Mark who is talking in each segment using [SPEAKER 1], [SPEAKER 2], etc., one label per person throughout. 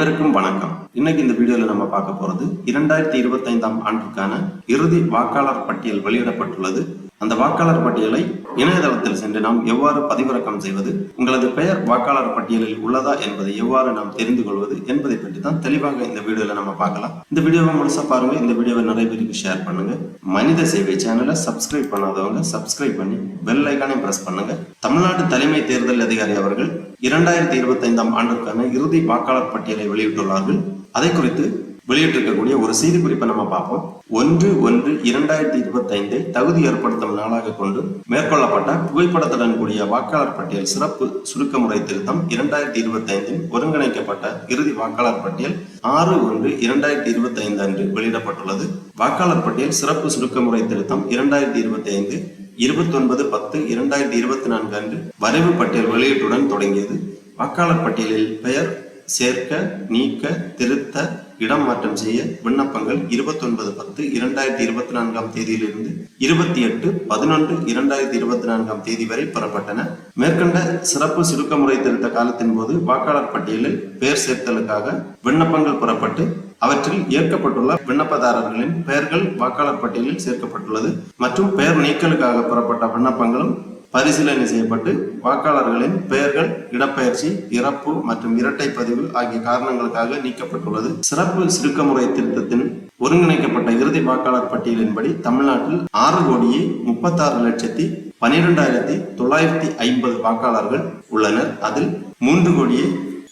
[SPEAKER 1] அனைவருக்கும் வணக்கம். இன்னைக்கு இந்த வீடியோல நம்ம பார்க்க போறது இரண்டாயிரத்தி இருபத்தைந்தாம் ஆண்டுக்கான இறுதி வாக்காளர் பட்டியல் வெளியிடப்பட்டுள்ளது. அந்த வாக்காளர் பட்டியலை இணையதளத்தில் சென்று நாம் எவ்வாறு பதிவிறக்கம் செய்வது உங்களது பெயர் வாக்காளர் பட்டியலில் உள்ளதா என்பதை எவ்வாறு நாம் தெரிந்து கொள்வது என்பதை பற்றி தான் தெளிவாக இந்த வீடியோல நம்ம பார்க்கலாம். இந்த வீடியோவை முழுசா பாருங்க இந்த வீடியோவை நிறைய பேருக்கு ஷேர் பண்ணுங்க. மனித சேவை சேனலை சப்ஸ்கிரைப் பண்ணாதவங்க சப்ஸ்கிரைப் பண்ணி பெல் ஐக்கானையும் பிரஸ் பண்ணுங்க. தமிழ்நாடு தலைமை தேர்தல் அதிகாரி அவர்கள் இரண்டாயிரத்தி இருபத்தி ஐந்தாம் ஆண்டிற்கான இறுதி வாக்காளர் பட்டியலை வெளியிட்டுள்ளார்கள். அதை குறித்து வெளியிட்டிருக்கக்கூடிய ஒரு செய்தி குறிப்பை நம்ம பார்ப்போம். ஒன்று ஒன்று இரண்டாயிரத்தி இருபத்தி ஐந்தை தகுதி ஏற்படுத்தும் நாளாக கொண்டு மேற்கொள்ளப்பட்ட புகைப்படத்துடன் கூடிய வாக்காளர் பட்டியல் சிறப்பு சுருக்க முறை திருத்தம் இரண்டாயிரத்தி இருபத்தி ஐந்தில் ஒருங்கிணைக்கப்பட்ட இறுதி வாக்காளர் பட்டியல் ஆறு ஒன்று இரண்டாயிரத்தி இருபத்தி ஐந்து அன்று வெளியிடப்பட்டுள்ளது. வாக்காளர் பட்டியல் சிறப்பு சுருக்க முறை திருத்தம் இரண்டாயிரத்தி இருபத்தி ஐந்து இருபத்தொன்பது பத்து இரண்டாயிரத்தி இருபத்தி நான்கு அன்று வரைவு பட்டியல் வெளியீட்டுடன் தொடங்கியது. வாக்காளர் பட்டியலில் பெயர் சேர்க்க நீக்க திருத்த இடம் மாற்றம் செய்ய விண்ணப்பங்கள் இருபத்தொன்பது பத்து இரண்டாயிரத்தி இருபத்தி நான்காம் தேதியிலிருந்து இருபத்தி எட்டு பதினொன்று இரண்டாயிரத்தி இருபத்தி நான்காம் தேதி வரை பெறப்பட்டன. மேற்கண்ட சிறப்பு சுருக்க முறை திருத்த காலத்தின் போது வாக்காளர் பட்டியலில் பெயர் சேர்த்தலுக்காக விண்ணப்பங்கள் பெறப்பட்டு அவற்றில் ஏற்கப்பட்டுள்ள விண்ணப்பதாரர்களின் பெயர்கள் வாக்காளர் பட்டியலில் சேர்க்கப்பட்டுள்ளது மற்றும் பெயர் நீக்கலுக்காக பெறப்பட்ட விண்ணப்பங்களும் பரிசீலனை செய்யப்பட்டு வாக்காளர்களின் பெயர்கள் இடப்பெயர்ச்சி இறப்பு மற்றும் இரட்டை பதிவு ஆகிய காரணங்களுக்காக நீக்கப்பட்டுள்ளது. சிறப்பு சுருக்க முறை திருத்தத்தின் ஒருங்கிணைக்கப்பட்ட இறுதி வாக்காளர் பட்டியலின்படி தமிழ்நாட்டில் ஆறு கோடியே முப்பத்தாறு லட்சத்தி பனிரெண்டாயிரத்தி தொள்ளாயிரத்தி ஐம்பது வாக்காளர்கள் உள்ளனர். அதில் மூன்று கோடியே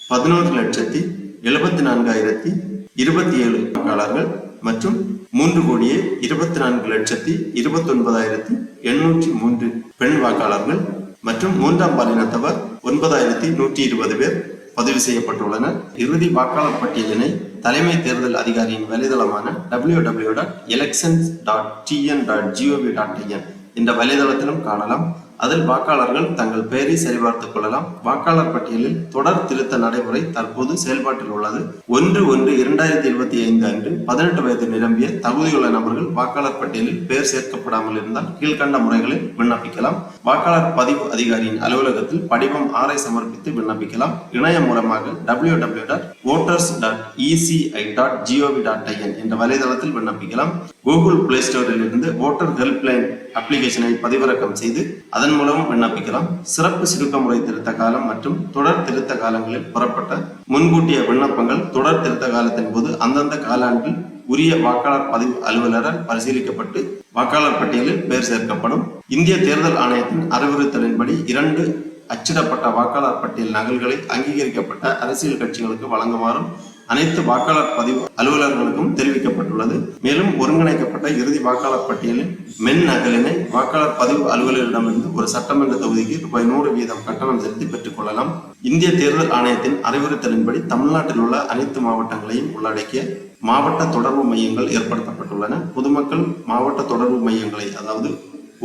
[SPEAKER 1] பதினோரு லட்சத்தி எழுபத்தி நான்காயிரத்தி இருபத்தி ஏழு வாக்காளர்கள் மற்றும் மூன்று கோடியே இருபத்தி நான்கு லட்சத்தி இருபத்தி ஒன்பதாயிரத்தி எண்ணூற்றி மூன்று பெண் வாக்காளர்கள் மற்றும் மூன்றாம் பாலினத்தவர் ஒன்பதாயிரத்தி நூற்றி இருபது பேர் பதிவு செய்யப்பட்டுள்ளனர். இறுதி வாக்காளர் பட்டியலினை தலைமை தேர்தல் அதிகாரியின் வலைதளமான W W dot elections dot TN dot GOV dot in என்ற வலைதளத்திலும் காணலாம். அதில் வாக்காளர்கள் தங்கள் பெயரை சரிபார்த்துக் கொள்ளலாம். வாக்காளர் பட்டியலில் தொடர் திருத்த நடைமுறை தற்போது செயல்பாட்டில் உள்ளது. ஒன்று ஒன்று இரண்டாயிரத்தி இருபத்தி ஐந்து அன்று பதினெட்டு வயது நிரம்பிய தகுதியுள்ள நபர்கள் வாக்காளர் பட்டியலில் பெயர் சேர்க்கப்படாமல் இருந்தால் கீழ்கண்ட முறைகளில் விண்ணப்பிக்கலாம். வாக்காளர் பதிவு அதிகாரியின் அலுவலகத்தில் படிவம் ஆறை சமர்ப்பித்து விண்ணப்பிக்கலாம். இணையம் மூலமாக W W dot voters dot ECI dot GOV dot IN என்ற வலைதளத்தில் விண்ணப்பிக்கலாம். கூகுள் பிளே ஸ்டோரில் இருந்து ஓட்டர் ஹெல்ப்லைன் அப்ளிகேஷனை பதிவிறக்கம் செய்து அதன் மூலமும் விண்ணப்பிக்கலாம். சிறப்பு சுருக்க முறை திருத்த காலம் மற்றும் தொடர் திருத்த காலங்களில் புறப்பட்ட முன்கூட்டிய விண்ணப்பங்கள் தொடர் திருத்த காலத்தின் போது அந்தந்த காலாண்டில் உரிய வாக்காளர் பதிவு அலுவலரால் பரிசீலிக்கப்பட்டு வாக்காளர் பட்டியலில் பெயர் சேர்க்கப்படும். இந்திய தேர்தல் ஆணையத்தின் அறிவுறுத்தலின்படி இரண்டு அச்சிடப்பட்ட வாக்காளர் பட்டியல் நகல்களை அங்கீகரிக்கப்பட்ட அரசியல் கட்சிகளுக்கு வழங்குமாறும் அனைத்து வாக்காளர் பதிவு அலுவலர்களுக்கும் தெரிவிக்கப்பட்டுள்ளது. மேலும் ஒருங்கிணைக்கப்பட்ட இறுதி வாக்காளர் பட்டியலின் மென் நகலினை வாக்காளர் பதிவு அலுவலரிடமிருந்து ஒரு சட்டமன்ற தொகுதிக்கு ரூபாய் நூறு வீதம் கட்டணம் செலுத்தி பெற்றுக் கொள்ளலாம். இந்திய தேர்தல் ஆணையத்தின் அறிவுறுத்தலின்படி தமிழ்நாட்டில் உள்ள அனைத்து மாவட்டங்களையும் உள்ளடக்கிய மாவட்ட தொடர்பு மையங்கள் ஏற்படுத்தப்பட்டுள்ளன. பொதுமக்கள் மாவட்ட தொடர்பு மையங்களை அதாவது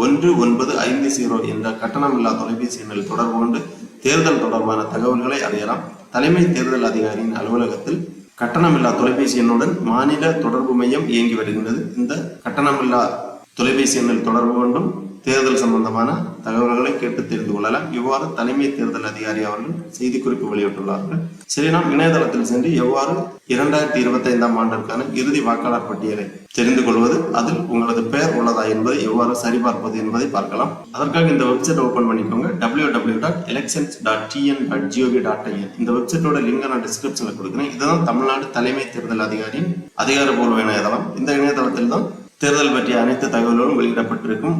[SPEAKER 1] ஒன்று ஒன்பது ஐந்து ஜீரோ என்ற கட்டணமில்லா தொலைபேசி எண்ணில் தொடர்பு கொண்டு தேர்தல் தொடர்பான தகவல்களை அறியலாம். தலைமை தேர்தல் அதிகாரியின் அலுவலகத்தில் கட்டணமில்லா தொலைபேசி எண்ணுடன் மாநில தொடர்பு மையம் இயங்கி வருகின்றது. இந்த கட்டணமில்லா தொலைபேசி எண்ணில் தொடர்பு கொண்டும் தேர்தல் சம்பந்தமான தகவல்களை கேட்டு தெரிந்து கொள்ளலாம். இவ்வாறு தலைமை தேர்தல் அதிகாரி அவர்கள் செய்திக்குறிப்பு வெளியிட்டுள்ளார்கள்? சரி நாம் இணையதளத்தில் சென்று எவ்வாறு இரண்டாயிரத்தி இருபத்தி ஐந்தாம் ஆண்டிற்கான இறுதி வாக்காளர் பட்டியலை தெரிந்து கொள்வது அதில் உங்களது பெயர் உள்ளதா என்பதை எவ்வாறு சரிபார்ப்பது என்பதை பார்க்கலாம். அதற்காக இந்த வெப்சைட் ஓபன் பண்ணிக்கோங்க. W W dot elections dot TN dot GOV dot IN இந்த வெப்சைட்டோட லிங்க் நான் டிஸ்கிரிப்ஷனில் கொடுக்குறேன். இதுதான் தமிழ்நாடு தலைமை தேர்தல் அதிகாரியின் அதிகாரப்பூர்வ இணையதளம். இந்த இணையதளத்தில் தான் தேர்தல் பற்றிய அனைத்து தகவல்களும் வெளியிடப்பட்டிருக்கும்.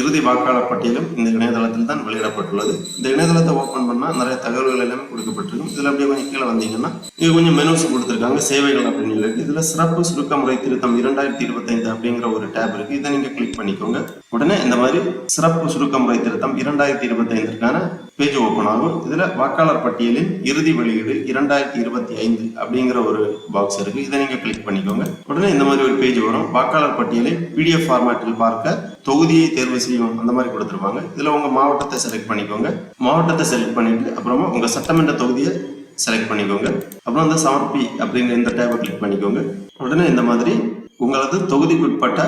[SPEAKER 1] இறுதி வாக்காளர் பட்டியலும் இந்த இணையதளத்தில் தான் வெளியிடப்பட்டுள்ளது. இந்த இணையதளத்தை ஓப்பன் பண்ணால் நிறைய தகவல்கள் எல்லாமே கொடுக்கப்பட்டிருக்கும். இதில் அப்படியே கொஞ்சம் கீழே வந்தீங்கன்னா இது கொஞ்சம் மெனுஸ் கொடுத்துருக்காங்க சேவைகள் அப்படின்னு இருக்கு இதில் சிறப்பு சுருக்க முறை திருத்தம் இரண்டாயிரத்தி இருபத்தைந்து அப்படிங்கிற ஒரு டேப் இருக்கு. இதை நீங்க கிளிக் பண்ணிக்கோங்க. உடனே இந்த மாதிரி சிறப்பு சுருக்க முறை திருத்தம் இரண்டாயிரத்தி இருபத்தைந்திற்கான பேஜ் ஓப்பன் ஆகும். இதில் வாக்காளர் பட்டியலின் இறுதி வெளியீடு இரண்டாயிரத்தி இருபத்தி ஐந்து அப்படிங்கிற ஒரு பாக்ஸ் இருக்கு. இதை நீங்க கிளிக் பண்ணிக்கோங்க. உடனே இந்த மாதிரி ஒரு பேஜ் வரும். வாக்காளர் பட்டியலை பிடிஎஃப் ஃபார்மேட்டில் பார்க்க தொகுதியை தேர்வு செய்யும் அந்த மாதிரி கொடுத்துருப்பாங்க. இதுல உங்க மாவட்டத்தை செலக்ட் பண்ணிக்கோங்க. மாவட்டத்தை செலக்ட் பண்ணிட்டு அப்புறமா உங்க சட்டமன்ற தொகுதியை செலக்ட் பண்ணிக்கோங்க. அப்புறம் அந்த சமர்ப்பி அப்படிங்கிற இந்த டேபை கிளிக் பண்ணிக்கோங்க. உடனே இந்த மாதிரி உங்களது தொகுதிக்குட்பட்ட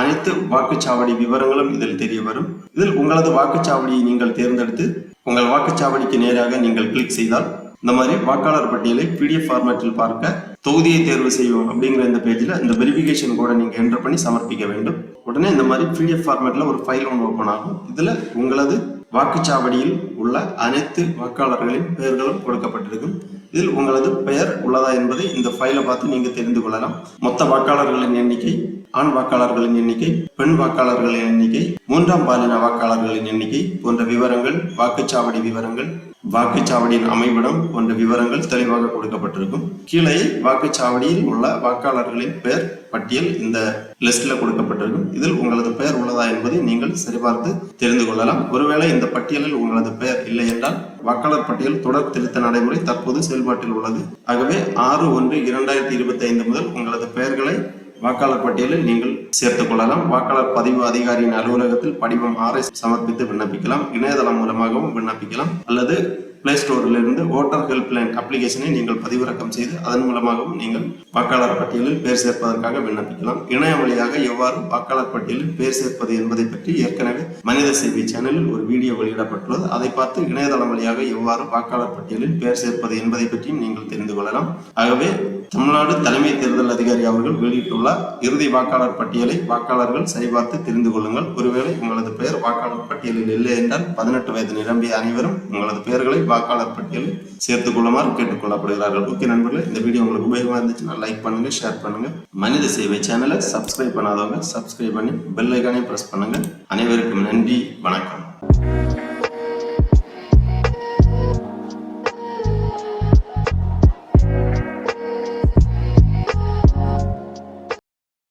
[SPEAKER 1] அனைத்து வாக்குச்சாவடி விவரங்களும் இதில் தெரிய வரும். இதில் உங்களது வாக்குச்சாவடியை நீங்கள் தேர்ந்தெடுத்து உங்கள் வாக்குச்சாவடிக்கு நேராக நீங்கள் கிளிக் செய்தால் இந்த மாதிரி வாக்காளர் பட்டியலை பிடிஎஃப் ஃபார்மேட்டில் பார்க்க தொகுதியை தேர்வு செய்வோம் அப்படிங்கிற இந்த பேஜில் இந்த வெரிஃபிகேஷன் கோடை நீங்கள் என்டர் பண்ணி சமர்ப்பிக்க வேண்டும். உடனே இந்த மாதிரி பிடிஎஃப் ஃபார்மேட்டில் ஒரு ஃபைல் ஒன்று ஓப்பன் ஆகும். இதில் உங்களது வாக்குச்சாவடியில் உள்ள அனைத்து வாக்காளர்களின் பெயர்களும் கொடுக்கப்பட்டிருக்கும். இதில் உங்களது பெயர் உள்ளதா என்பதை இந்த ஃபைலை பார்த்து நீங்க தெரிந்து கொள்ளலாம். மொத்த வாக்காளர்களின் எண்ணிக்கை ஆண் வாக்காளர்களின் எண்ணிக்கை பெண் வாக்காளர்களின் எண்ணிக்கை மூன்றாம் பாலின வாக்காளர்களின் எண்ணிக்கை போன்ற விவரங்கள் வாக்குச்சாவடி விவரங்கள் வாக்குச்சாவடியின் அமைவிடம் போன்ற விவரங்கள் தெளிவாக கொடுக்கப்பட்டிருக்கும். கீழே வாக்குச்சாவடியில் உள்ள வாக்காளர்களின் பெயர் பட்டியல் இந்த லிஸ்ட்ல கொடுக்கப்பட்டிருக்கும். இதில் உங்களது பெயர் உள்ளதா என்பதை நீங்கள் சரிபார்த்து தெரிந்து கொள்ளலாம். ஒருவேளை இந்த பட்டியலில் உங்களது பெயர் இல்லை என்றால் வாக்காளர் பட்டியல் தொடர் திருத்த நடைமுறை தற்போது செயல்பாட்டில் உள்ளது. ஆகவே ஆறு ஒன்று இரண்டாயிரத்தி இருபத்தி ஐந்து முதல் உங்களது பெயர்களை வாக்காளர் பட்டியலில் நீங்கள் சேர்த்துக் கொள்ளலாம். வாக்காளர் பதிவு அதிகாரியின் அலுவலகத்தில் படிவம் ஆறை சமர்ப்பித்து விண்ணப்பிக்கலாம். இணையதளம் மூலமாகவும் விண்ணப்பிக்கலாம். அல்லது பிளே ஸ்டோரிலிருந்து ஓட்டர் ஹெல்ப்லைன் அப்ளிகேஷனை நீங்கள் பதிவிறக்கம் செய்து அதன் மூலமாகவும் நீங்கள் வாக்காளர் பட்டியலில் பேர் சேர்ப்பதற்காக விண்ணப்பிக்கலாம். இணைய வழியாக எவ்வாறு வாக்காளர் பட்டியலில் பேர் சேர்ப்பது என்பதை பற்றி ஏற்கனவே மனித சேவை சேனலில் ஒரு வீடியோ வெளியிடப்பட்டுள்ளது. அதை பார்த்து இணையதளம் வழியாக எவ்வாறு வாக்காளர் பட்டியலில் பேர் சேர்ப்பது என்பதை பற்றியும் நீங்கள் தெரிந்து கொள்ளலாம். ஆகவே தமிழ்நாடு தலைமை தேர்தல் அதிகாரி அவர்கள் வெளியிட்டுள்ள இறுதி வாக்காளர் பட்டியலை வாக்காளர்கள் சரிபார்த்து தெரிந்து கொள்ளுங்கள். ஒருவேளை உங்களது பெயர் வாக்காளர் பட்டியலில் இல்லை என்றால் பதினெட்டு வயது நிரம்பிய அனைவரும் உங்களது பெயர்களை வாக்காளர் பட்டியலில் சேர்த்துக் கொள்ளுமாறு கேட்டுக்கொள்ளப்படுகிறார்கள். ஓகே நண்பர்களே இந்த வீடியோ உங்களுக்கு உபயோகமாக இருந்துச்சுன்னா லைக் பண்ணுங்க ஷேர் பண்ணுங்க. மனித சேவை சேனலை சப்ஸ்கிரைப் பண்ணாதவங்க சப்ஸ்கிரைப் பண்ணி பெல் ஐக்கானே பிரஸ் பண்ணுங்க. அனைவருக்கும் நன்றி வணக்கம்.